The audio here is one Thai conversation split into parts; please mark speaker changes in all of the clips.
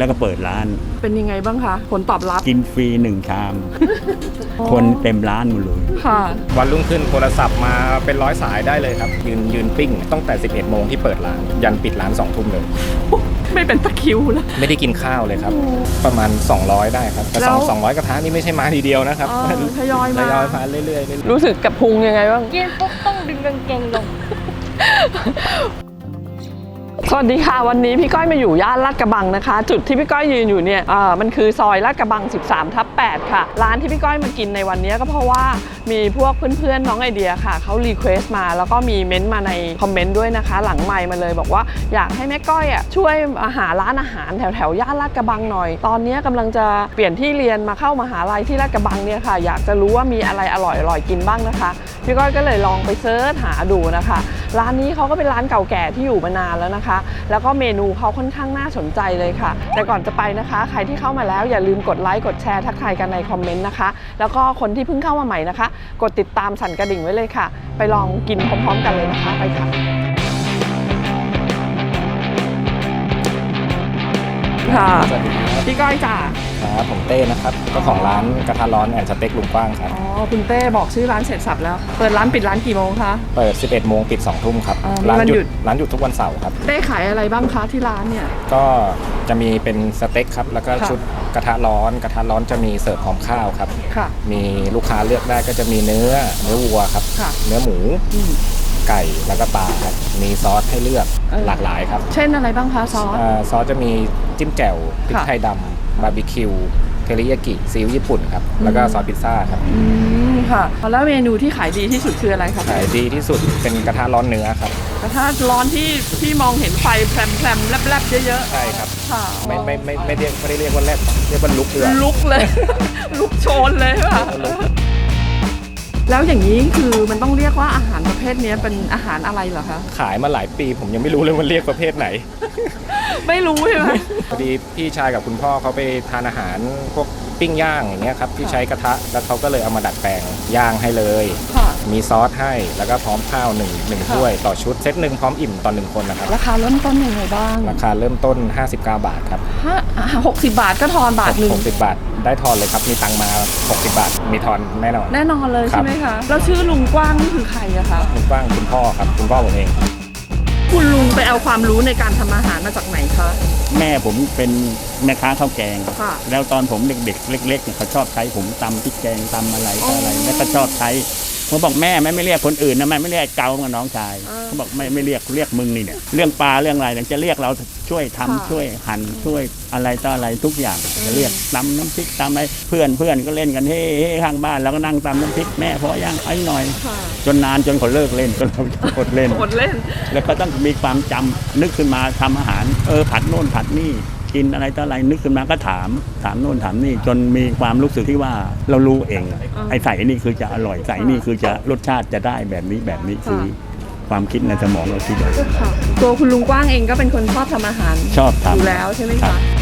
Speaker 1: แล้วก็เปิดร้าน
Speaker 2: เป็นยังไงบ้างคะ ผลตอบรับ
Speaker 1: กินฟรีหนึ่งชาม คนเต็มร้านหมดเลย
Speaker 2: ค่ะ
Speaker 3: วันรุ่งขึ้นโทรศัพท์มาเป็นร้อยสายได้เลยครับ ยืนยืนปิ้งตั้งแต่ 11 โมงที่เปิดร้าน ยันปิดร้าน2ทุ่มเลย
Speaker 2: ไม่เป็นตะคริวแล้ว
Speaker 3: ไม่ได้กินข้าวเลยครับ ประมาณ 200 ได้ครับแต่
Speaker 2: แล้ว
Speaker 3: สอง200กระทะนี่ไม่ใช่มาทีเดียวนะครับ
Speaker 2: อ๋อทยอย
Speaker 3: ท
Speaker 2: มา
Speaker 3: ยอยมาเรื่อยๆเรื่อยๆ
Speaker 2: รู้สึกกับพุงยังไงบ้าง
Speaker 4: กินปุ๊บต้องดึงกางเกงลง
Speaker 2: สวัสดีค่ะ วันนี้พี่ก้อยมาอยู่ย่านลาดกระบังนะคะ จุดที่พี่ก้อยยืนอยู่เนี่ยมันคือซอยลาดกระบัง 13ทับ8ค่ะ ร้านที่พี่ก้อยมากินในวันนี้ก็เพราะว่ามีพวกเพื่อนๆน้องไอเดียค่ะเขารีเควสต์มาแล้วก็มีเม้นต์มาในคอมเมนต์ด้วยนะคะ หลังไมค์มาเลยบอกว่าอยากให้แม่ก้อยอะช่วยาหาร้านอาหารแถวแถวๆย่านลาดกระบังหน่อย ตอนนี้กำลังจะเปลี่ยนที่เรียนมาเข้ามหาลัยที่ลาดกระบังเนี่ยค่ะ อยากจะรู้ว่ามีอะไรอร่อยๆกินบ้างนะคะ พี่ก้อยก็เลยลองไปเซิร์ชหาดูนะคะ ร้านนี้เขาก็เป็นร้านเก่าแก่ที่อยู่มานานแล้วนะคะ แล้วก็เมนูเขาค่อนข้างน่าสนใจเลยค่ะ แต่ก่อนจะไปนะคะ ใครที่เข้ามาแล้วอย่าลืมกดไลค์กดแชร์ทักทายกันในคอมเมนต์นะคะ แล้วก็คนที่เพิ่งเข้ามาใหม่นะคะ กดติดตามสั่นกระดิ่งไว้เลยค่ะ ไปลองกินพร้อมๆ กันเลยนะคะไปค่ะค่ะ
Speaker 3: สวัสดีครับ
Speaker 2: พี่ก้อยจ้า
Speaker 3: ครับผมเต้นะครับเจ้าของร้านกระทะร้อนแอนสเต็กลุงกว้างครับ
Speaker 2: อ๋อ คุณเต้บอกชื่อร้านเสร็จสับแล้ว เปิดร้านปิดร้านกี่โมงคะ
Speaker 3: เปิด 11 โมงปิด 2 ทุ่มครับ
Speaker 2: อ๋อมี
Speaker 3: ร้าน
Speaker 2: วัน
Speaker 3: หยุ
Speaker 2: หยุ
Speaker 3: ด
Speaker 2: ด
Speaker 3: ร้านหยุดทุกวันเสาร์ครับ
Speaker 2: เต้ขายอะไรบ้างคะที่ร้านเนี่ย
Speaker 3: ก็จะมีเป็นสเต็กครับ แล้วก็
Speaker 2: ค่ะ
Speaker 3: ชุดกระทะร้อน กระทะร้อนจะมีเสิร์ฟพร้อมข้าวครับ
Speaker 2: ค่ะ
Speaker 3: มีลูกค้าเลือกได้ก็จะมีเนื้อ เนื้อวัวครับ
Speaker 2: ค่ะ
Speaker 3: เนื้อหมู
Speaker 2: อืม
Speaker 3: ไก่ แล้วก็ปลาครับ มีซอสให้เลือก
Speaker 2: เออ
Speaker 3: หลากหลายครับ
Speaker 2: เช่นอะไรบ้างคะซอส
Speaker 3: อาซอสจะมีจิ้มแจ่วพริก
Speaker 2: ค่ะ
Speaker 3: ไทยดำ บาร์บีคิวเทริยากิซีอิ๊วญี่ปุ่นครับ แล้วก็ซอสพิซซ่าครับ
Speaker 2: อืมค่ะ แล้วเมนูที่ขายดีที่สุดคืออะไรครับ
Speaker 3: ขายดีที่สุดเป็นกระทะร้อนเนื้อครับ
Speaker 2: กระทะร้อนที่ที่มองเห็นไฟแพรมๆแลบๆเยอะ
Speaker 3: ใช่ครับ
Speaker 2: ๆ ค่ะ
Speaker 3: ไม่ไม่ไม่ไม่เรียกไม่ได้เรียกว่าแรดเรียกว่าลุกเดือ
Speaker 2: ลุกเลย ลุกโชนเลยค่ะ แล้วอย่างนี้คือมันต้องเรียกว่าอาหารประเภทนี้เป็นอาหารอะไรเหรอคะ
Speaker 3: ขายมาหลายปีผมยังไม่รู้เลยว่าเรียกประเภทไหน
Speaker 2: ไม่รู้ใช่ไหม
Speaker 3: พอดีพี่ชายกับคุณพ่อเขาไปทานอาหารพวก ปิ้งย่างอย่างเงี้ยครับที่ใช้กระทะแล้วเขาก็เลยเอามาดัดแปลงย่างให้เลย
Speaker 2: ค่ะ
Speaker 3: มีซอสให้แล้วก็พร้อมข้าวหนึ่งหนึ่ง
Speaker 2: ค่ะ
Speaker 3: ถ้วยต่อชุดเซตหนึ่งพร้อมอิ่มต่อหนึ่งคนนะครับ
Speaker 2: ราคาเริ่มต้นยังไงบ้าง
Speaker 3: ราคาเริ่มต้น 59 บาทครับ
Speaker 2: ห้าหกสิบบาทก็ทอนบาทหนึ่ง
Speaker 3: 60 บาท ได้ทอนเลยครับมีตังค์มา 60 บาท มีทอนแน่นอน
Speaker 2: แน่นอนเลย
Speaker 3: ครั
Speaker 2: ใช่
Speaker 3: บ
Speaker 2: ไหมคะ แล้วชื่อลุงกว้างนี่คือใครอะคะ
Speaker 3: คุณกว้างคุณพ่อครับคุณพ่อผมเอง
Speaker 2: คุณลุงไป เอาความรู้ในการทำอาหารมาจากไหนคะ
Speaker 1: แม่ผมเป็นแม่ค้าข้าวแกง
Speaker 2: ค่ะ
Speaker 1: แล้วตอนผมเด็กๆ เล็กๆเนี่ยเขาชอบใช้ผมตำพริกแกงตำอะไรต่ออะไร
Speaker 2: อ๋อ
Speaker 1: แล้วก็ชอบใช้ ผมบอกแม่แม่ไม่เรียกคนอื่นนะแม่ไม่เรียกเกากับน้องชาย
Speaker 2: เออ
Speaker 1: เขาบอกไม่ไม่เรียกเรียกมึงนี่เนี่ยเรื่องปลาเรื่องอะไรเนี่ยจะเรียกเราช่วยทำ
Speaker 2: ค่ะ
Speaker 1: ช่วยหั่นช่วยอะไรต่ออะไรทุกอย่างจะเรียกตำน้ำพริกตำอะไรเพื่อนเพื่อนก็เล่นกันเฮ้เฮ้ข้างบ้านแล้วก็นั่งตำน้ำพริกแม่พอย่างไอ้หน่อย
Speaker 2: ค่ะ
Speaker 1: จนนานจนเขาเลิกเล่นจนเราอดเล่น
Speaker 2: อดเล่น
Speaker 1: แล้วก็ต้องมีความจำนึกขึ้นมาทำอาหารเออผัดโน่นผัดนี่ กินอะไรต่ออะไรนึกขึ้นมาก็ถาม ถามโน่นถามนี่จนมีความรู้สึกที่ว่าเรารู้เองอะไอ้ใส่นี่คือจะอร่อยใส่นี่คือจะรสชาติจะได้แบบนี้แบบนี้คือ ความคิดในสมองเราคิดอะ
Speaker 2: ค่ะตัวคุณลุงกว้างเองก็เป็นคนชอบทำอาหาร
Speaker 1: ชอบทำ
Speaker 2: อยู่แล้วใช่ไหม
Speaker 1: ครั
Speaker 2: คะ
Speaker 1: บ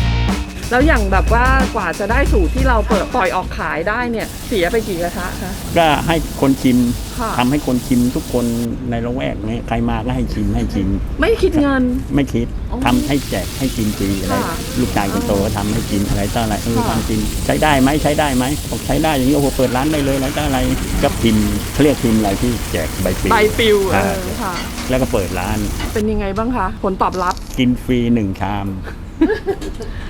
Speaker 2: แล้วอย่างแบบว่ากว่าจะได้สูตรที่เราเปิดปล่อยออกขายได้เนี่ย เสียไปกี่กระทะคะ
Speaker 1: ก็ให้คนชิม
Speaker 2: ค่ะ
Speaker 1: ทำให้คนชิมทุกคนในละแวกนี้ใครมาก็ให้ชิมให้ชิม
Speaker 2: ไม่คิดเงิน
Speaker 1: ไม่คิด
Speaker 2: อ๋อ
Speaker 1: ทำให้แจกให้กินฟรีอะไร
Speaker 2: ค่ะ
Speaker 1: ลูกชายคนโตก็ทำให้กินอะไรต่ออะไรเออ
Speaker 2: ค่ะ
Speaker 1: ทำกินใช้ได้ไหมใช้ได้ไหมบอกใช้ได้อย่างนี้โอ้โหเปิดร้านได้เลยอะไรต่ออะไรก็พิมพ์เขาเรียกพิมพ์อะไรที่แจกใบปลิว
Speaker 2: ใบปลิวเอ
Speaker 1: อ่า
Speaker 2: อค่ะ
Speaker 1: แล้วก็เปิดร้าน
Speaker 2: เป็นยังไงบ้างคะ ผลตอบรับ
Speaker 1: กินฟรีหนึ่งชาม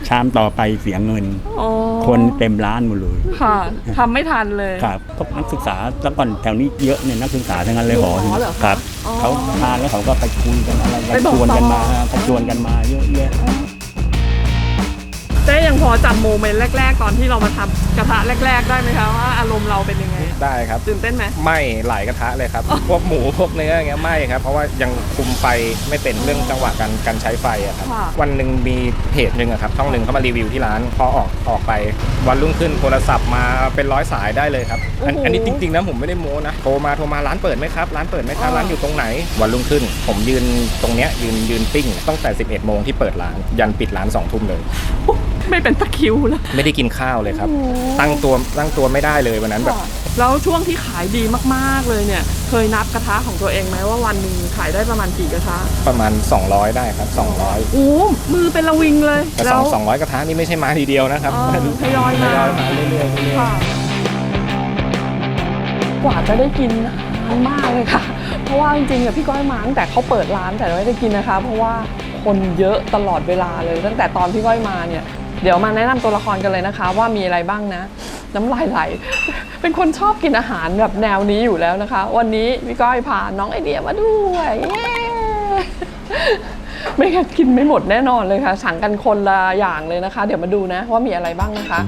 Speaker 1: ชามต่อไปเสียเงิน
Speaker 2: อ๋อ
Speaker 1: คนเต็มร้านหมดเลย
Speaker 2: ค่ะทำไม่ทันเลย
Speaker 1: ครับพวกนักศึกษาแล้วก่อนแถวนี้เยอะเนี่ยนักศึกษาทั้งนั้นเลย
Speaker 2: อยู่
Speaker 1: หอ
Speaker 2: หอเหรอคะ
Speaker 1: ครับ
Speaker 2: อ๋อ
Speaker 1: เขาทานแล้วเขาก็ไปคุยกันอะไรกั
Speaker 2: ไป
Speaker 1: น
Speaker 2: บอก
Speaker 1: ชวนกัน
Speaker 2: ต่อ
Speaker 1: มาเขาชวนกันมาเยอะแยะ
Speaker 2: เต้ยังพอจำโมเมนต์แรก ๆ ตอนที่เรามาทำ กระทะแรก ๆ ได้ไหมคะว่าอารมณ์เราเป็นยังไง
Speaker 3: ได้ครับ
Speaker 2: ตื่นเต้นไหม
Speaker 3: ไหม่หลายกระทะเลยครับ พวกหมูพวกเนื้ออย่างเงี้ยไหม่ครับ เพราะว่ายังคุมไฟไม่เป็นเรื่องจังหวะการการใช้ไฟอะครับ
Speaker 2: ค่ะ
Speaker 3: วันหนึ่งมีเพจหนึ่งอะครับช่องหนึ่งเขามารีวิวที่ร้าน พอออกออกไป วันรุ่งขึ้นโทรศัพท์มาเป็นร้อยสายได้เลยครับอัน
Speaker 2: โอ้โห
Speaker 3: อันนี้จริงๆนะผมไม่ได้โม้นะโทรมาโทรมาร้านเปิดไหมครับร้านเปิดไหมครับ
Speaker 2: อ๋อ
Speaker 3: ร้านอยู่ตรงไหน วันรุ่งขึ้น ผมยืนตรงเนี้ยยืนยืนปิ้งตั้งแต่ 11โมงที่เปิดร้านยันปิดร้าน2ทุ่มเลย
Speaker 2: ไม่เป็นตะคริวแล้ว
Speaker 3: ไม่ได้กินข้าวเลยครับ
Speaker 2: โอ้โห
Speaker 3: ตั้งตัวตั้งตัวไม่ได้เลยวันนั้นแบบ
Speaker 2: ค่ะแล้วช่วงที่ขายดีมากๆเลยเนี่ย เคยนับกระทะของตัวเองไหมว่าวันหนึ่งขายได้ประมาณกี่กระทะ
Speaker 3: ประมาณ 200 ได้ครับ 200
Speaker 2: โอ้มือเป็นระวิงเลย
Speaker 3: แต่
Speaker 2: แล้
Speaker 3: สอ
Speaker 2: ว
Speaker 3: งสองร้อยกระทะนี่ไม่ใช่มาทีเดียวนะครับ
Speaker 2: เออทยอยมา
Speaker 3: ทยอยมาเรื่อยๆเรื่อยๆ
Speaker 2: ค่ะกว่าจะได้กินนานมากเลยค่ะ เพราะว่าจริงๆอะพี่ก้อยมาตั้งแต่เขาเปิดร้านแต่ไม่ได้กินนะคะ เพราะว่าคนเยอะตลอดเวลาเลย ตั้งแต่ตอนพี่ก้อยมาเนี่ย เดี๋ยวมาแนะนำตัวละครกันเลยนะคะ ว่ามีอะไรบ้างนะ น้ำลายไหล เป็นคนชอบกินอาหารแบบแนวนี้อยู่แล้วนะคะ วันนี้พี่ก้อยพาน้องไอเดียมาด้วย ไม่งั้นกินไม่หมดแน่นอนเลยค่ะ สั่งกันคนละอย่างเลยนะคะ เดี๋ยวมาดูนะว่ามีอะไรบ้างนะคะ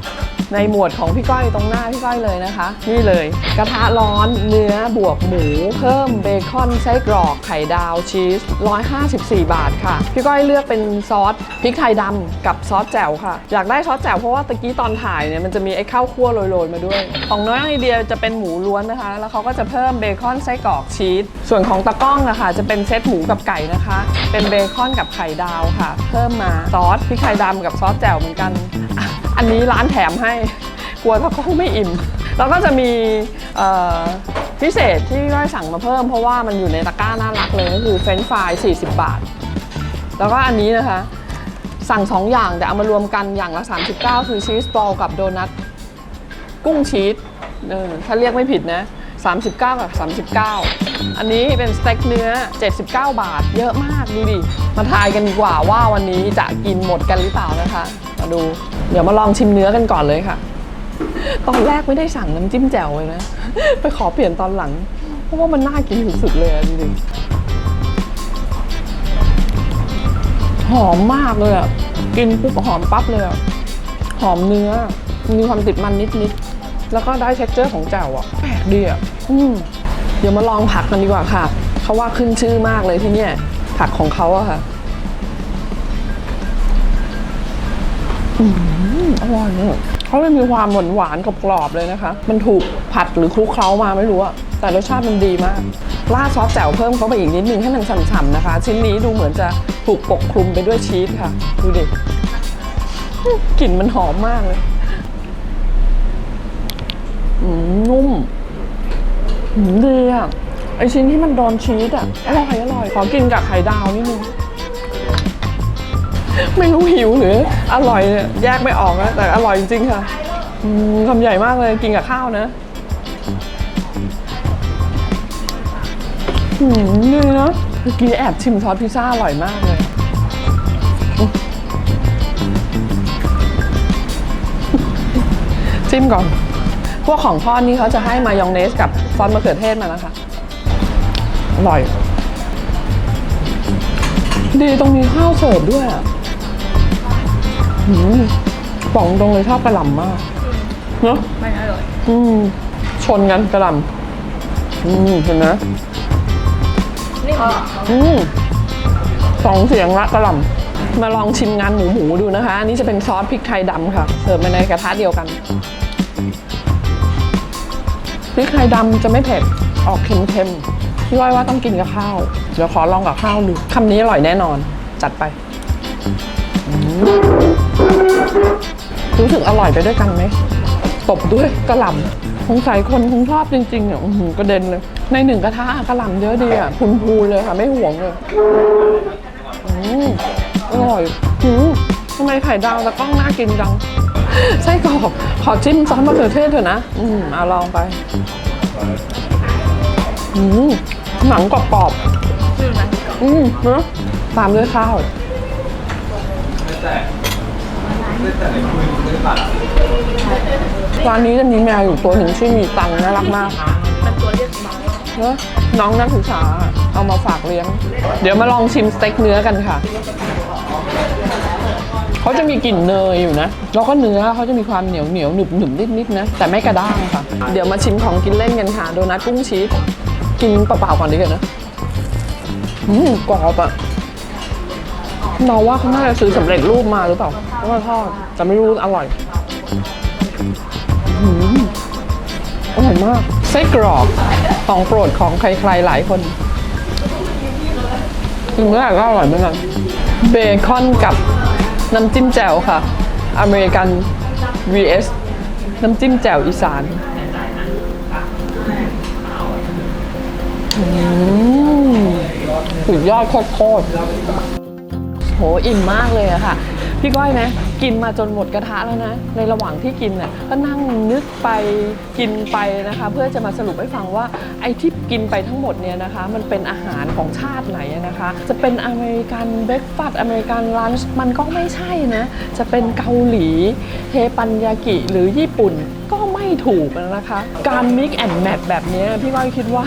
Speaker 2: ในหมวดของพี่ก้อยตรงหน้าพี่ก้อยเลยนะคะ นี่เลย กระทะร้อนเนื้อบวกหมู เพิ่มเบคอนไส้กรอกไข่ดาวชีส 154 บาทค่ะ พี่ก้อยเลือกเป็นซอสพริกไทยดำกับซอสแจ่วค่ะ อยากได้ซอสแจ่วเพราะว่าตะกี้ตอนถ่ายเนี่ยมันจะมีไอ้ข้าวคั่วโรยๆ มาด้วย ของน้อยไอเดียจะเป็นหมูล้วนนะคะ แล้วเขาก็จะเพิ่มเบคอนไส้กรอกชีสส่วนของตะก้องอะค่ะจะเป็นเซตหมูกับไก่นะคะ เป็นเบคอนกับไข่ดาวค่ะ เพิ่มมาซอสพริกไทยดำกับซอสแจ่วเหมือนกันอะอันนี้ร้านแถมให้ กลัวตะกล้องไม่อิ่ม แล้วก็จะมีเอ่อพิเศษที่พี่ก้อยสั่งมาเพิ่มเพราะว่ามันอยู่ในตะกร้าน่ารักเลยก็คือเฟรนช์ฟราย40 บาท แล้วก็อันนี้นะคะ สั่ง 2 อย่างแต่เอามารวมกันอย่างละ 39 คือชีสบอลกับโดนัทกุ้งชีสเออถ้าเรียกไม่ผิดนะ 39 กับ 39 อันนี้เป็นสเต็กเนื้อ 79 บาท เยอะมากดูดิ มาทายกันดีกว่าว่าวันนี้จะกินหมดกันหรือเปล่านะคะ มาดู เดี๋ยวมาลองชิมเนื้อกันก่อนเลยค่ะ ตอนแรกไม่ได้สั่งน้ำจิ้มแจ่วเลยนะ ไปขอเปลี่ยนตอนหลัง เพราะว่ามันน่ากินสุดๆเลยดูดิ หอมมากเลยอะ กินปุ๊บหอมปั๊บเลยอะ หอมเนื้อ มีความติดมันนิดๆ แล้วก็ได้เท็กเจอร์ของแจ่วอะ แปลกดีอะ อืม เดี๋ยวมาลองผักกันดีกว่าค่ะ เขาว่าขึ้นชื่อมากเลยที่เนี่ย ผักของเขาอะค่ะอืมอร่อยเนี่ยเขาเลยมีความหวานหวานๆกรอบเลยนะคะ มันถูกผัดหรือคลุกเคล้ามาไม่รู้อะแต่รสชาติมันดีมากราดซอสแจ่วเพิ่มเข้าไปอีกนิดนึงให้มันฉ่ำๆนะคะ ชิ้นนี้ดูเหมือนจะถูกปกคลุมไปด้วยชีสค่ะ ดูดิกลิ่นมันหอมมากเลยนุ่ม อืมดีอะไอชิ้นที่มันโดนชีสอะอร่อยอร่อย ขอกินกับไข่ดาวนิดนึง ไม่รู้หิวหรือ อร่อยเนี่ยแยกไม่ออกนะ แต่อร่อยจริงๆค่ะอืมคำใหญ่มากเลยกินกับข้าวนะอืมนี่นะเมื่อกี้แอบชิมซอสพิซซ่าอร่อยมากเลยอืมจิ้มก่อน วกของทอดนี่เขาจะให้มายองเนสกับซอสมะเขือเทศมานะคะอร่อย ดีตรงนี้ข้าวเสิร์ฟด้วยอะอืมบอกตรงเลยชอบกระหล่ำมาก เนอะ
Speaker 4: ไม่อร่อย
Speaker 2: อืม ชนกันกระหล่ำอืมเห็นไหม
Speaker 4: นี่
Speaker 2: อืมสองเสียงละกระหล่ำมาลองชิมงานหมูหมูดูนะคะ อันนี้จะเป็นซอสพริกไทยดำค่ะ เสิร์ฟมาในกระทะเดียวกันพ ริกไทยดำจะไม่เผ็ด ออกเค็มๆพี่ว้อยว่าต้องกินกับข้าว เดี๋ยวขอลองกับข้าวดูคำนี้อร่อยแน่นอน จัดไป รู้สึกอร่อยไปด้วยกันไหม ตบด้วยกระหล่ำสงสัยคนคงชอบจริงๆเนี่ยอื้อหือกระเด็นเลย ในหนึ่งกระทะกระหล่ำเยอะดีอะพูนพูนเลยค่ะ ไม่ห่วงเลยอืมอร่อยอืมทำไมไข่ดาวตะกล้องน่ากินจัง ไส้กรอกขอจิ้มซอสมะเขือเทศเถอะนะ อืมเอาลองไป อืมหนังกรอบๆอืมเนอะตามด้วยข้าว ร้านนี้จะมีแมวอยู่ตัวหนึ่งชื่อมีตังน่ารักมาก
Speaker 4: เป็นตัวเรียกน้อง
Speaker 2: เนอะน้องนักศึกษา เอามาฝากเลี้ยง เดี๋ยวมาลองชิมสเต็กเนื้อกันค่ะ เขาจะมีกลิ่นเนยอยู่นะ แล้วก็เนื้อเขาจะมีความเหนียวเหนียวหนึบหนึบนิดนิดนะ แต่ไม่กระด้างค่ะ เดี๋ยวมาชิมของกินเล่นกันค่ะ โดนัทกุ้งชีส กินเปล่าๆก่อนดีกว่านะ อืมกรอบอะเราว่าเขาน่าจะซื้อสำเร็จรูปมาหรือเปล่าแล้วมาทอดแต่ไม่รู้อร่อยอร่อยมากไส้กรอกของโปรดของใครๆหลายคนกินเมื่อไหร่ก็อร่อยเหมือนกันเบคอนกับ น้ำจิ้มแจ่วค่ะ อเมริกัน vs น้ำจิ้มแจ่วอีสานอืมสุดยอดโคตร หอิ่มมากเลยอะค่ะ พี่ก้อยนะ กินมาจนหมดกระทะแล้วนะ ในระหว่างที่กินน่ะก็นั่งนึกไปกินไปนะคะ เพื่อจะมาสรุปให้ฟังว่าไอ้ที่กินไปทั้งหมดเนี่ยนะคะ มันเป็นอาหารของชาติไหนนะคะ จะเป็นอเมริกันเบรกฟาสต์อเมริกันลันช์มันก็ไม่ใช่นะ จะเป็นเกาหลีเทปันยากิหรือญี่ปุ่นก็ไม่ถูกนะคะ การมิกแอนด์แมทแบบนี้พี่ก้อยคิดว่า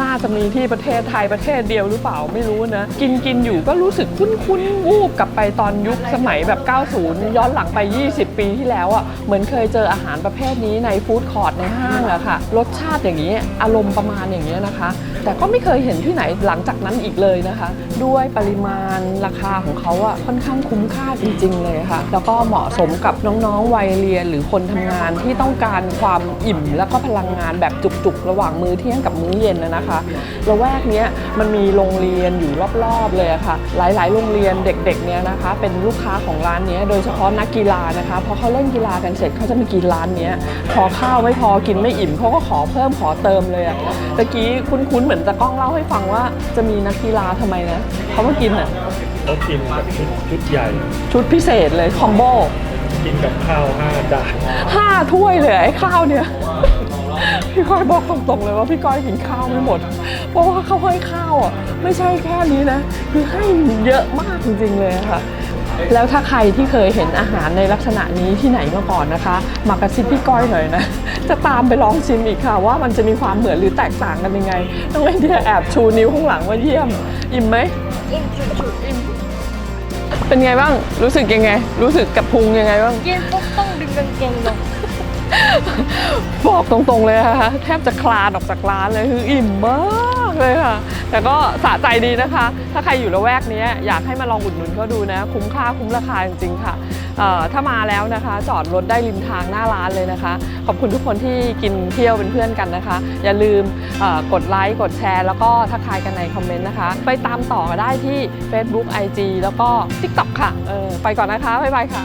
Speaker 2: น่าจะมีที่ประเทศไทยประเทศเดียวหรือเปล่าไม่รู้นะ กินกินอยู่ก็รู้สึกคุ้นๆวูบกลับไปตอนยุคสมัยแบบ 90 ย้อนหลังไป 20 ปีที่แล้วอะ่ะเหมือนเคยเจออาหารประเภทนี้ในฟู้ดคอร์ทในห้างอะค่ะ รสชาติอย่างนี้อารมณ์ประมาณอย่างนี้นะคะ แต่ก็ไม่เคยเห็นที่ไหนหลังจากนั้นอีกเลยนะคะ ด้วยปริมาณราคาของเขาอะค่อนข้างคุ้มค่าจริง ๆ เลยค่ะ แล้วก็เหมาะสมกับน้องๆวัยเรียนหรือคนทำงานที่ต้องการความอิ่ม แล้วก็พลังงานแบบจุกๆ ระหว่างมื้อเที่ยงกับมื้อเย็นนะนะคะละแวกเนี้ยมันมีโรงเรียนอยู่รอบๆเลยอะค่ะ หลายๆ โรงเรียนเด็กๆเนี้ยนะคะ เป็นลูกค้าของร้านเนี้ยโดยเฉพาะนักกีฬานะคะพอเขาเล่นกีฬากันเสร็จเขาจะมากินร้านเนี้ยพอข้าวไม่พอกินไม่อิ่มเขาก็ขอเพิ่มขอเติมเลยอะตะกี้คุ้นๆเหมือนตะก้องเล่าให้ฟังว่าจะมีนักกีฬาทำไมนะเขามากินอะ
Speaker 5: เขากินแบบชุดชุดใหญ่
Speaker 2: ชุดพิเศษเลยคอมโบ
Speaker 5: กินกับข้าวห้าจาน
Speaker 2: ห้าถ้วยเลยไอ้ข้าวเนี่ย พี่ก้อยบอกตรงๆเลยว่าพี่ก้อยกินข้าวไม่หมด เพราะว่าเขาให้ข้าวอะไม่ใช่แค่นี้นะ คือให้เยอะมากจริงๆเลยอะค่ะ แล้วถ้าใครที่เคยเห็นอาหารในลักษณะนี้ที่ไหนมาก่อนนะคะมากระซิบพี่ก้อยหน่อยนะ จะตามไปลองชิมอีกค่ะ ว่ามันจะมีความเหมือนหรือแตกต่างกันยังไงน้องไอเดียแอบชูนิ้วข้างหลังว่าเยี่ยม อิ่มไหม
Speaker 4: กินฉุด
Speaker 2: เป็นไงบ้างรู้สึกยังไง รู้สึกกับพุงยังไงบ้าง
Speaker 4: ๆกินปุ๊บต้องดึงกางเกงลง
Speaker 2: บอกตรงๆเลยนะคะแทบจะคลานออกจากร้านเลยคืออิ่มมากเลยค่ะ แต่ก็สะใจดีนะคะ ถ้าใครอยู่ละแวกนี้อยากให้มาลองอุดหนุนเขาดูนะ คุ้มค่าคุ้มราคาจริงๆค่ะถ้ามาแล้วนะคะ จอดรถได้ริมทางหน้าร้านเลยนะคะ ขอบคุณทุกคนที่กินเที่ยวเป็นเพื่อนกันนะคะ อย่าลืมกดไลค์กดแชร์ แล้วก็ทักทายกันในคอมเมนต์นะคะ ไปตามต่อได้ที่ Facebook IG แล้วก็ TikTok ค่ะไปก่อนนะคะ บ๊ายบายค่ะ